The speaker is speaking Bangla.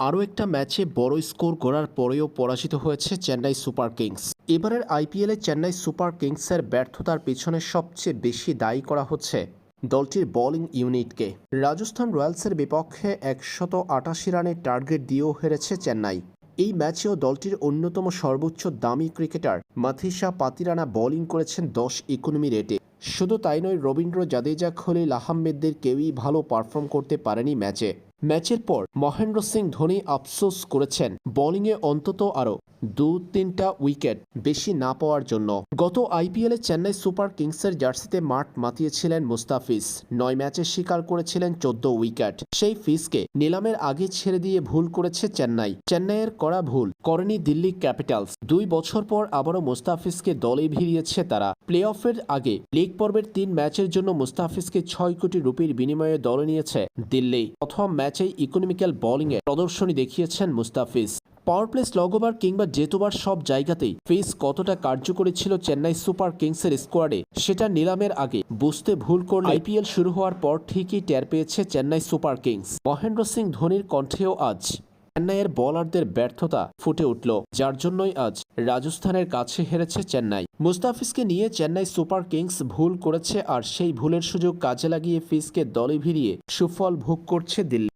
আরও একটা ম্যাচে বড় স্কোর করার পরেও পরাজিত হয়েছে চেন্নাই সুপার কিংস। এবারের আইপিএলে চেন্নাই সুপার কিংসের ব্যর্থতার পেছনে সবচেয়ে বেশি দায়ী করা হচ্ছে দলটির বোলিং ইউনিটকে। রাজস্থান রয়্যালসের বিপক্ষে একশত আটাশি রানের টার্গেট দিয়েও হেরেছে চেন্নাই। এই ম্যাচেও দলটির অন্যতম সর্বোচ্চ দামি ক্রিকেটার মাথিসা পাতিরানা বোলিং করেছেন দশ ইকোনমি রেটে শুধু তাই নয়, রবীন্দ্র জাদেজা, খলিল আহমেদদের কেউই ভালো পারফর্ম করতে পারেনি ম্যাচে। ম্যাচের পর মহেন্দ্র সিং ধোনি আফসোস করেছেন বোলিংয়ে অন্তত আরও দু তিনটা উইকেট বেশি না পাওয়ার জন্য। গত আইপিএলে চেন্নাই সুপার কিংসের জার্সিতে মাঠ মাতিয়েছিলেন মুস্তাফিজ। নয় ম্যাচে শিকার করেছিলেন চোদ্দ উইকেট। সেই ফিসকে নিলামের আগে ছেড়ে দিয়ে ভুল করেছে চেন্নাই। চেন্নাইয়ের করা ভুল, করেনি দিল্লি ক্যাপিটালস। দুই বছর পর আবারও মুস্তাফিজকে দলে ভিড়িয়েছে তারা। প্লে অফের আগে লিগ পর্বের তিন ম্যাচের জন্য মুস্তাফিজকে ছয় কোটি রুপির বিনিময়ে দলে নিয়েছে দিল্লি। প্রথম ম্যাচেই ইকোনমিক্যাল বোলিংয়ে প্রদর্শনী দেখিয়েছেন মুস্তাফিজ। পাওয়ার প্লে স্লগোবার কিংবা জেতোবার সব জায়গাতেই ফেস কতটা কার্যকরী ছিল চেন্নাই সুপার কিংসের স্কোয়াডে, সেটা নিলামের আগে বুঝতে ভুল করলে আইপিএল শুরু হওয়ার পর ঠিকই টের পেয়েছে চেন্নাই সুপার কিংস। মহেন্দ্র সিং ধোনির কণ্ঠেও আজ চেন্নাইয়ের বোলারদের ব্যর্থতা ফুটে উঠল, যার জন্যই আজ রাজস্থানের কাছে হেরেছে চেন্নাই। মুস্তাফিজকে নিয়ে চেন্নাই সুপার কিংস ভুল করেছে আর সেই ভুলের সুযোগ কাজে লাগিয়ে ফিজকে দলে ভিড়িয়ে সুফল ভোগ করছে দিল্লি।